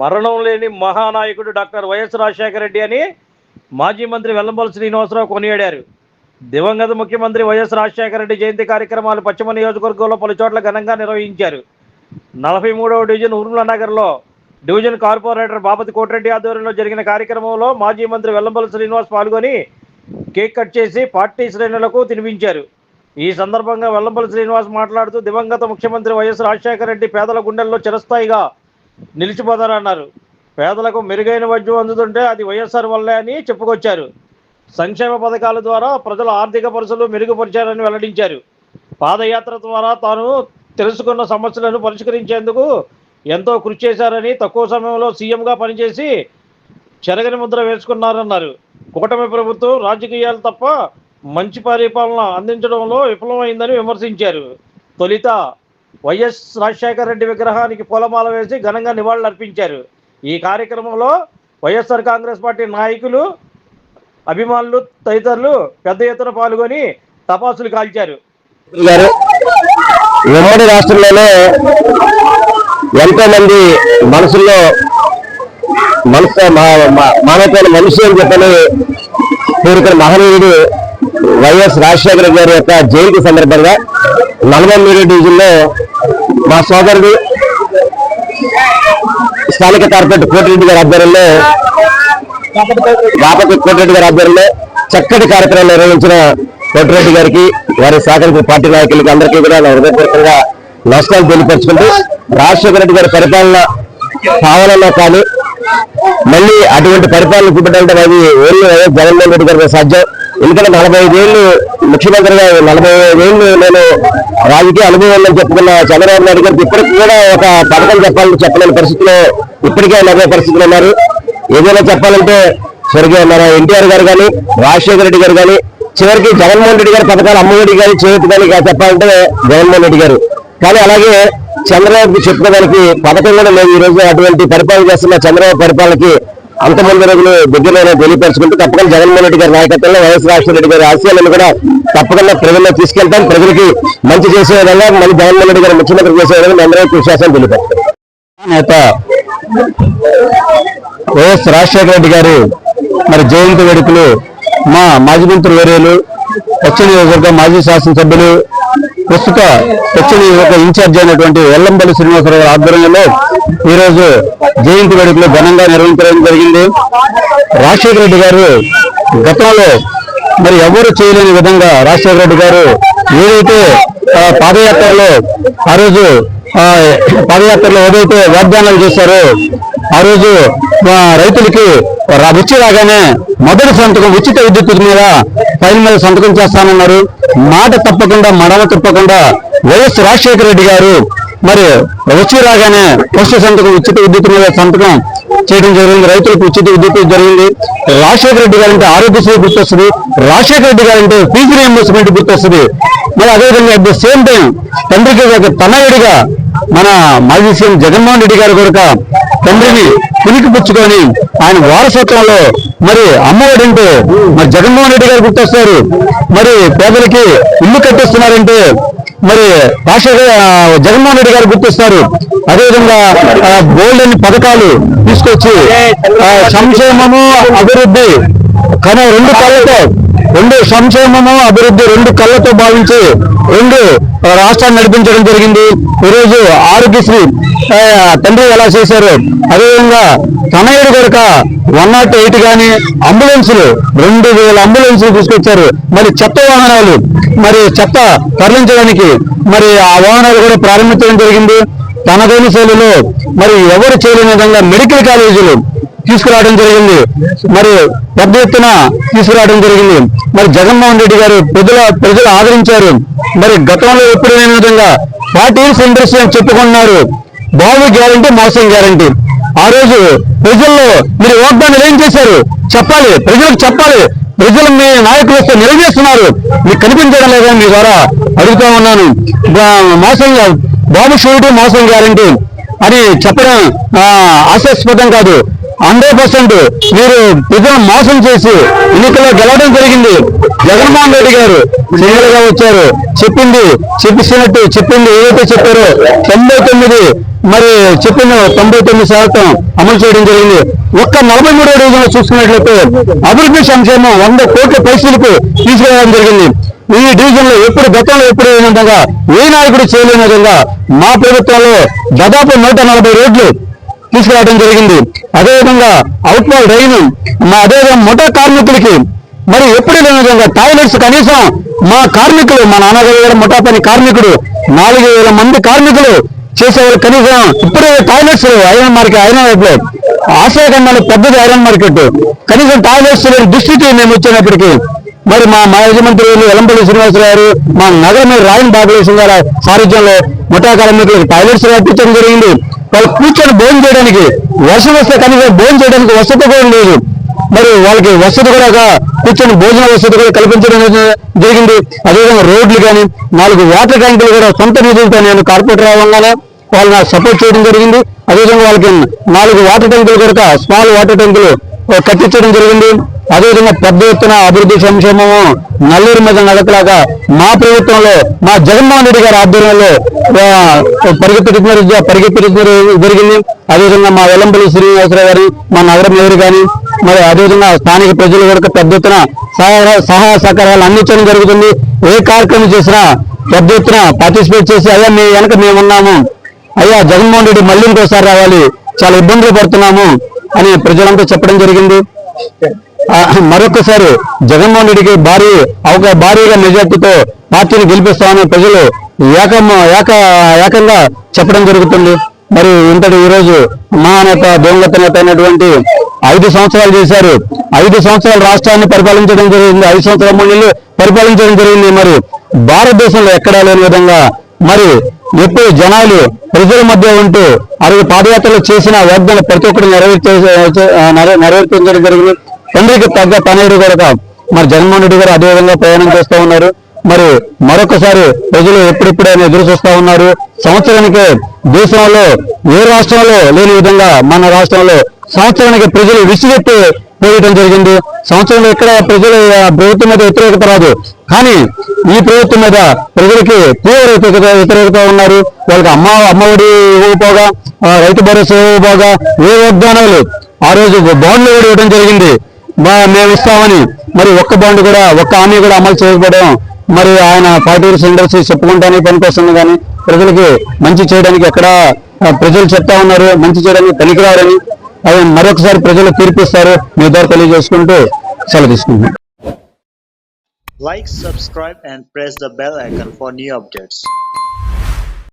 మరణం లేని మహానాయకుడు డాక్టర్ వైఎస్ రాజశేఖర రెడ్డి అని మాజీ మంత్రి వెల్లంపల్లి శ్రీనివాసరావు కొనియాడారు. దివంగత ముఖ్యమంత్రి వైఎస్ రాజశేఖర రెడ్డి జయంతి కార్యక్రమాలు పశ్చిమ నియోజకవర్గంలో పలు చోట్ల ఘనంగా నిర్వహించారు. నలభై మూడవ డివిజన్ ఉర్మిళ నగర్లో డివిజన్ కార్పొరేటర్ బాపతి కోటిరెడ్డి ఆధ్వర్యంలో జరిగిన కార్యక్రమంలో మాజీ మంత్రి వెల్లంపల్లి శ్రీనివాస్ పాల్గొని కేక్ కట్ చేసి పార్టీ శ్రేణులకు తినిపించారు. ఈ సందర్భంగా వెల్లంపల్లి శ్రీనివాస్ మాట్లాడుతూ దివంగత ముఖ్యమంత్రి వైఎస్ రాజశేఖర రెడ్డి పేదల గుండెల్లో చిరస్థాయిగా నిలిచిపోతారన్నారు. పేదలకు మెరుగైన వైద్యం అందుతుంటే అది వైఎస్ఆర్ వల్లే అని చెప్పుకొచ్చారు. సంక్షేమ పథకాల ద్వారా ప్రజల ఆర్థిక పరిస్థితులు మెరుగుపరిచారని వెల్లడించారు. పాదయాత్ర ద్వారా తాను తెలుసుకున్న సమస్యలను పరిష్కరించేందుకు ఎంతో కృషి చేశారని తక్కువ సమయంలో సీఎంగా పనిచేసి చెరగని ముద్ర వేసుకున్నారన్నారు. కూటమి ప్రభుత్వం రాజకీయాలు తప్ప మంచి పరిపాలన అందించడంలో విఫలమైందని విమర్శించారు. తొలిత వైఎస్ రాజశేఖర రెడ్డి విగ్రహానికి పూలమాల వేసి ఘనంగా నివాళులు అర్పించారు. ఈ కార్యక్రమంలో వైఎస్ఆర్ కాంగ్రెస్ పార్టీ నాయకులు అభిమానులు తదితరులు పెద్ద ఎత్తున పాల్గొని తపాసులు కాల్చారు. గారు ఉమ్మడి రాష్ట్రంలోనే ఎంతో మంది మనసుల్లో మనసు మానవతమైన మనిషి అని చెప్పని కోరుకున్న మహనీయుడు వైఎస్ రాజశేఖర గారి యొక్క జయంతి సందర్భంగా నల్గొండ డివిజన్లో మా సోదరుడు స్థానిక కార్పొరేట్ కోటిరెడ్డి గారి ఆధ్వర్యంలో బాపతి కోటిరెడ్డి గారి ఆధ్వర్యంలో చక్కటి కార్యక్రమాలు నిర్వహించిన కోటిరెడ్డి గారికి వారి సహకరించిన పార్టీ నాయకులకి అందరికీ కూడా నా హృదయపూర్వకంగా నష్టాలు తెలియపరుచుకుంటూ రాజశేఖర రెడ్డి గారి పరిపాలన కావాలన్నా కానీ మళ్ళీ అటువంటి పరిపాలన చూపడం అది ఓన్లీ జగన్మోహన్ రెడ్డి గారికి సాధ్యం. ఎందుకంటే నలభై ఐదేళ్ళు ముఖ్యమంత్రిగా నలభై ఐదేళ్ళు నేను రాజకీయ అనుభవం చెప్పుకున్న చంద్రబాబు నాయుడు గారికి ఇప్పటికి కూడా ఒక పథకం చెప్పాలని చెప్పలేని పరిస్థితిలో ఇప్పటికే నవ్వే పరిస్థితులు ఉన్నారు. ఏదైనా చెప్పాలంటే స్వర్గీయ మన ఎన్టీఆర్ గారు కానీ రాజశేఖర రెడ్డి గారు కానీ చివరికి జగన్మోహన్ రెడ్డి గారి పథకాలు అమ్మఒడి గారి చేతి కానీ చెప్పాలంటే జగన్మోహన్ రెడ్డి గారు. కానీ అలాగే చంద్రబాబు దానికి పథకం కూడా లేదు. ఈ రోజు అటువంటి పరిపాలన చేస్తున్న చంద్రబాబు పరిపాలనకి అంతమంది రోజులు దగ్గరలో తెలియపరచుకుంటూ తప్పకుండా జగన్మోహన్ రెడ్డి గారి నాయకత్వంలో వైఎస్ రాజశేఖర గారి ఆశయాలను కూడా తప్పకుండా ప్రజల్లో తీసుకెళ్తాం. ప్రజలకి మంచి చేసే విధంగా మళ్ళీ జగన్మోహన్ రెడ్డి గారు ముఖ్యమంత్రి చేసే విధంగా అందరూ విశ్వాసం తెలియపరుస్తాం నేత వైఎస్ రాజశేఖర రెడ్డి గారు మరి జయంతి వేడుకలు మా మాజీ మంత్రి వేరేలు పశ్చిమ నియోజకవర్గ మాజీ శాసనసభ్యులు ప్రస్తుత పశ్చిమ యొక్క ఇన్ఛార్జ్ అయినటువంటి వెల్లంపల్లి శ్రీనివాసరావు గారి ఆధ్వర్యంలో ఈరోజు జయంతి వేడుకలు ఘనంగా నిర్వహించడం జరిగింది. రాజశేఖర రెడ్డి గారు గతంలో మరి ఎవరు చేయలేని విధంగా రాజశేఖర రెడ్డి గారు ఏదైతే పాదయాత్రలో ఆ రోజు పాదయాత్రలో ఏదైతే వాగ్దానాలు చేశారో ఆ రోజు రైతులకి రా- వచ్చి రాగానే మొదటి సంతకం ఉచిత విద్యుత్ మీద ఫైల్ మీద సంతకం చేస్తానన్నారు. మాట తప్పకుండా మడమ తప్పకుండా వైఎస్ రాజశేఖర రెడ్డి గారు మరి వచ్చి రాగానే ఫస్ట్ సంతకం ఉచిత విద్యుత్ మీద సంతకం చేయడం జరిగింది. రైతులకు ఉచిత విద్యుత్ జరిగింది. రాజశేఖర రెడ్డి గారంటే ఆరోగ్యశ్రీ గుర్తొస్తుంది. రాజశేఖర రెడ్డి గారంటే ఫీజు రియంబర్స్మెంట్ గుర్తొస్తుంది. మరి అదేవిధంగా అట్ ద సేమ్ టైం తండ్రికి ఒక తనయుడిగా మన మాజీ సీఎం జగన్మోహన్ రెడ్డి గారు కొరక తండ్రిని పులికి పుచ్చుకొని ఆయన వారసత్వంలో మరి అమ్మఒడింటే మరి జగన్మోహన్ రెడ్డి గారు గుర్తొస్తారు. మరి పేదలకి ఇల్లు కట్టిస్తున్నారంటే మరి రాష్ట్ర జగన్మోహన్ రెడ్డి గారు గుర్తిస్తారు. అదేవిధంగా గోల్డ్ అని పథకాలు తీసుకొచ్చి ఆ, సంక్షేమము అభివృద్ధి కానీ రెండు కళ్ళతో రెండు సంక్షేమము అభివృద్ధి రెండు కళ్ళతో భావించి రెండు రాష్ట్రాన్ని నడిపించడం జరిగింది. ఈరోజు ఆరోగ్యశ్రీ ఆ, తండ్రి ఎలా చేశారు అదేవిధంగా తనయుడు కొరక వన్ నాట్ ఎయిట్ కానీ అంబులెన్సులు రెండు వేల అంబులెన్సులు తీసుకొచ్చారు. మరి చెత్త వాహనాలు మరి చెత్త తరలించడానికి మరి ఆ వాహనాలు కూడా ప్రారంభించడం జరిగింది. తనదైన శైలిలో మరి ఎవరు చేయలేని విధంగా మెడికల్ కాలేజీలు తీసుకురావడం జరిగింది. మరి పెద్ద ఎత్తున తీసుకురావడం జరిగింది. మరి జగన్మోహన్ రెడ్డి గారు ప్రజల ప్రజలు ఆదరించారు. మరి గతంలో ఎప్పుడు లేని విధంగా పార్టీ సెంటర్స్ అని చెప్పుకున్నారు బాబు గ్యారంటీ మోసం గ్యారంటీ. ఆ రోజు ప్రజల్లో మీరు వాగ్దానాలు ఏం చేశారు? చెప్పాలి. ప్రజలకు చెప్పాలి. ప్రజలు మీ నాయకులు వస్తే నిలదీస్తున్నారు. మీకు కనిపించడం లేదని మీ ద్వారా అడుగుతా ఉన్నాను. మోసంగా మోసం బాబు షూరిటీ మోసం గ్యారంటీ. అని చెప్పడం ఆశాస్పదం కాదు. హండ్రెడ్ పర్సెంట్ మీరు ప్రజలను మోసం చేసి ఎన్నికల్లో గెలవడం జరిగింది. జగన్మోహన్ రెడ్డి గారు సింగిల్గా వచ్చారు. చెప్పింది చెప్పిస్తున్నట్టు చెప్పింది ఏదైతే చెప్పారో తొంభై తొమ్మిది మరి చెప్పిన తొంభై తొమ్మిది శాతం అమలు చేయడం జరిగింది. ఒక్క నలభై మూడో డివిజన్ చూసుకున్నట్లయితే అభివృద్ధి సంక్షేమం వంద కోట్ల పైసలకు తీసుకురావడం జరిగింది. ఈ డివిజన్లో ఎప్పుడు గతంలో ఎప్పుడు లేని విధంగా ఏ నాయకుడు చేయలేని విధంగా మా ప్రభుత్వంలో దాదాపు నూట నలభై రోడ్లు తీసుకురావడం జరిగింది. అదేవిధంగా అవుట్వాల్ రైన్ మా అదేవిధంగా ముఠా కార్మికులకి మరి ఎప్పుడు లేని విధంగా టాయిలెట్స్ కనీసం మా కార్మికులు మా నాన్నగారు గారు ముఠా పని కార్మికుడు నాలుగు మంది కార్మికులు చేసేవాళ్ళు కనీసం ఇప్పుడు టాయిలెట్స్ లేవు ఐరన్ మార్కెట్ ఐరన్ వైపులో ఆశ్రయఖండాలు పెద్దది ఐరన్ మార్కెట్. కనీసం టాయిలెట్స్ లేని దుస్థితి మేము వచ్చినప్పటికీ మరి మా మా యజమంత్రి ఎలంపల్లి శ్రీనివాసరావు గారు మా నగర మేయర్ రాయన్ బాబులేశం గారి సారథ్యంలో ముఠా కార్మికులకు టాయిలెట్స్ కల్పించడం జరిగింది. వాళ్ళు కూర్చొని భోజనం చేయడానికి వర్షం వస్తే కనీసం భోజనం చేయడానికి వసతి కూడా లేదు. మరి వాళ్ళకి వసతి కూడా కూర్చొని భోజన వసతి కూడా కల్పించడం జరిగింది. అదేవిధంగా రోడ్లు కానీ నాలుగు వాటర్ ట్యాంకులు కూడా సొంత నిధులతో నేను కార్పొరేటర్ అవ్వగానే వాళ్ళు నాకు సపోర్ట్ చేయడం జరిగింది. అదేవిధంగా వాళ్ళకి నాలుగు వాటర్ ట్యాంకులు కనుక స్మాల్ వాటర్ ట్యాంకులు కట్టించడం జరిగింది. అదేవిధంగా పెద్ద ఎత్తున అభివృద్ధి సంక్షేమము నల్లూరు మీద నడకలాగా మా ప్రభుత్వంలో మా జగన్మోహన్ రెడ్డి గారి ఆధ్వర్యంలో ఆ, పరిగెత్తిన జరిగింది. అదేవిధంగా మా వెల్లంపల్లి శ్రీనివాసరావు గారి మా నగరం ఎవరు కానీ మరి అదేవిధంగా స్థానిక ప్రజలు కూడా పెద్ద ఎత్తున సహాయ సహాయ సహకారాలు అందించడం జరుగుతుంది. ఏ కార్యక్రమం చేసినా పెద్ద ఎత్తున పార్టిసిపేట్ చేసి అయ్యా మీ వెనక మేమున్నాము. అయ్యా జగన్మోహన్ రెడ్డి మళ్ళీ ఇంకోసారి రావాలి. చాలా ఇబ్బందులు పడుతున్నాము అని ప్రజలంతా చెప్పడం జరిగింది. మరొకసారి జగన్మోహన్ రెడ్డికి భారీ ఒక భారీగా మెజార్టీతో పార్టీని గెలిపిస్తామని ప్రజలు ఏకం ఏక ఏకంగా చెప్పడం జరుగుతుంది. మరి ఇంతటి ఈరోజు మహానేత దొంగత నేత అయినటువంటి ఐదు సంవత్సరాలు చేశారు. ఐదు సంవత్సరాలు రాష్ట్రాన్ని పరిపాలించడం జరిగింది. ఐదు సంవత్సరాల మూడు పరిపాలించడం జరిగింది. మరి భారతదేశంలో ఎక్కడా లేని విధంగా మరి ఎప్పుడు జనాలు ప్రజల మధ్య ఉంటూ అరవై పాదయాత్రలు చేసిన వాగ్దానం ప్రతి ఒక్కరు నెరవేర్చే నెరవేర్చడం జరిగింది. తండ్రికి తగ్గ పనేడు కూడా మరి జగన్మోహన్ రెడ్డి గారు అదేవిధంగా ప్రయాణం చేస్తూ ఉన్నారు. మరి మరొకసారి ప్రజలు ఎప్పుడెప్పుడైనా ఎదురు చూస్తూ ఉన్నారు. సంవత్సరానికి దేశంలో ఏ రాష్ట్రంలో లేని విధంగా మన రాష్ట్రంలో సంవత్సరానికి ప్రజలు విసిగెత్తి పోయటం జరిగింది. సంవత్సరంలో ఎక్కడ ప్రజలు ప్రభుత్వం మీద వ్యతిరేకత రాదు. కానీ ఈ ప్రభుత్వం మీద ప్రజలకి తీవ్ర వ్యతిరేకత వ్యతిరేకత ఉన్నారు. వాళ్ళకి అమ్మ అమ్మఒడి ఇవ్వకపోగా రైతు భరోసా ఇవ్వకపోగా ఏ వాగ్దానాలు? ఆ రోజు బాండ్లు కూడా ఇవ్వడం జరిగింది. మేము ఇస్తామని. మరి ఒక్క బాండ్ కూడా ఒక్క హామీ కూడా అమలు చేయకపోవడం మరి ఆయన పార్టీ ఇండస్ట్రీ చెప్పుకుంటానికి పనికొస్తుంది కానీ ప్రజలకి మంచి చేయడానికి ఎక్కడ ప్రజలు చెప్తా ఉన్నారు. మంచి చేయడానికి పనికిరారని అది మరొకసారి ప్రజలు తీర్పిస్తారు మీ ద్వారా తెలియజేసుకుంటూ సెలవు తీసుకుంటున్నాను Like, subscribe and press the bell icon for new updates.